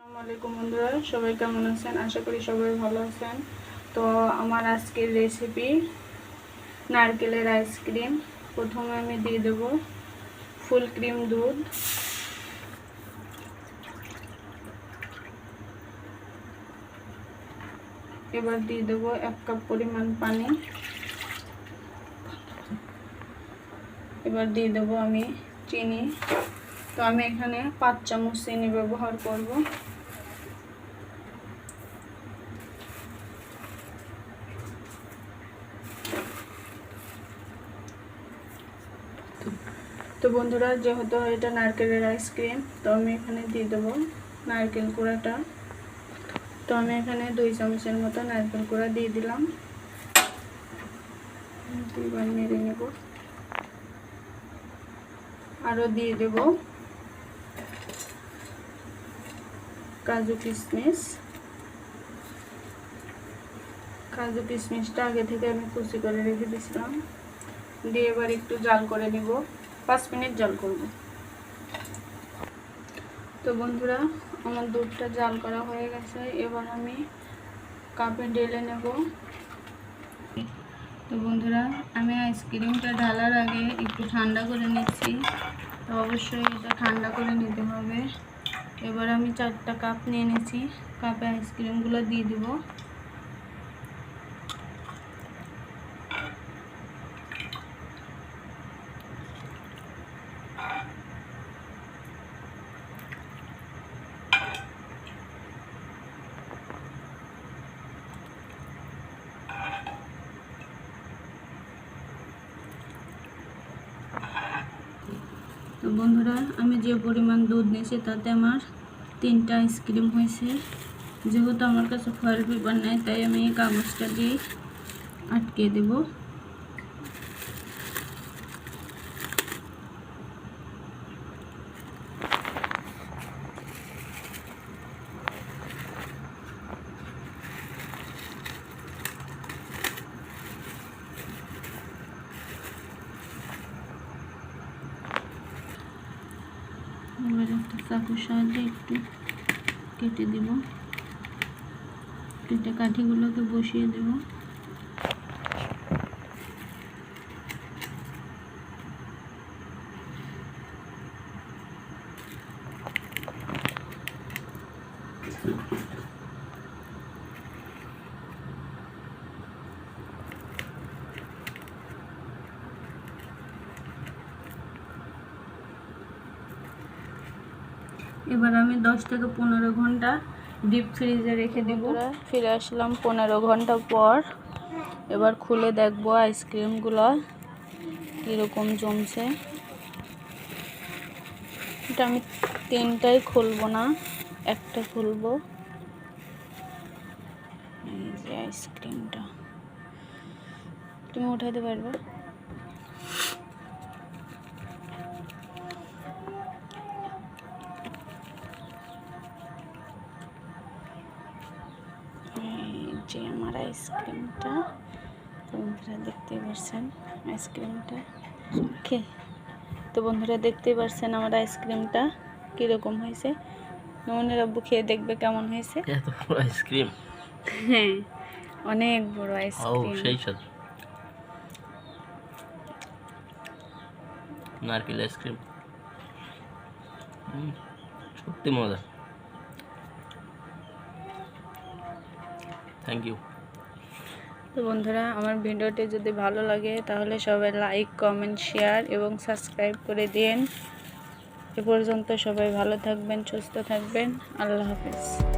আসসালামু বন্ধুরা, সবাই কেমন আছেন? আশা করি সবাই ভালো আছেন। তো আমার আজকের রেসিপি নারকেলের আইসক্রিম প্রথমে আমি দিয়ে দেবো ফুল ক্রিম দুধ। এবার দিয়ে দেবো এক কাপ পরিমাণ পানি। এবার দিয়ে দেবো আমি চিনি। তো আমি এখানে পাঁচ চামচ চিনি ব্যবহার করব। তো বন্ধুরা, যেহেতু এটা নারকেলের আইসক্রিম তো আমি এখানে দিয়ে দেবো নারকেল কুড়াটা। তো আমি এখানে দুই চামচের মতো নারকেল কুড়া দিয়ে দিলাম। দুইবার নেড়ে নেব। আরও দিয়ে দেব কাজু কিশমিশ। কাজু কিশমিশটা আগে থেকে আমি কুচি করে রেখে দিয়েছিলাম। দিয়ে এবার একটু জাল করে নিব। পাঁচ মিনিট জাল করব। তো বন্ধুরা, আমার দুধটা জাল করা হয়ে গেছে। এবার আমি কাপে ঢেলে নেব। তো বন্ধুরা, আমি আইসক্রিমটা ঢালার আগে একটু ঠান্ডা করে নিচ্ছি। তো অবশ্যই এটা ঠান্ডা করে নিতে হবে। এবার আমি চারটা কাপ নিয়ে নিয়েছি কাপে আইসক্রিমগুলো দিয়ে দিব। তো বন্ধুরা, আমি যে পরিমাণ দুধ নিয়েছি তাতে আমার তিনটা আইসক্রিম হয়েছে। যেহেতু আমার কাছে ফয়েল পেপার নেই, তাই আমি এই কাগজটা দিয়ে আটকে দেব এবার একটা চাকুর সাহায্যে একটু কেটে দিব। কেটে কাঠিগুলোকে বসিয়ে দেব। এবার আমি দশ থেকে পনেরো ঘণ্টা ডিপ ফ্রিজে রেখে দেব। ফিরে আসলাম পনেরো ঘণ্টা পর। এবার খুলে দেখব আইসক্রিমগুলো কীরকম জমছে। এটা আমি তিনটাই খুলবো না, একটা খুলবো। এই যে আইসক্রিমটা। তুমি উঠাইতে পারবে? যে আমার আইসক্রিমটা। বন্ধুরা দেখতেই পারছেন আইসক্রিমটা। ওকে তো বন্ধুরা দেখতেই পারছেন আমার আইসক্রিমটা কীরকম হয়েছে? নমনের আব্বু খেয়ে দেখবে কেমন হয়েছে। এত বড় আইসক্রিম। হ্যাঁ অনেক বড় আইসক্রিম। সেই নারকেল আইসক্রিম। সত্যি মজা। থ্যাংক ইউ তো বন্ধুরা, আমার ভিডিওটি যদি ভালো লাগে, তাহলে সবাই লাইক কমেন্ট শেয়ার এবং সাবস্ক্রাইব করে দিন। এ পর্যন্ত সবাই ভালো থাকবেন, সুস্থ থাকবেন। আল্লাহ হাফেজ।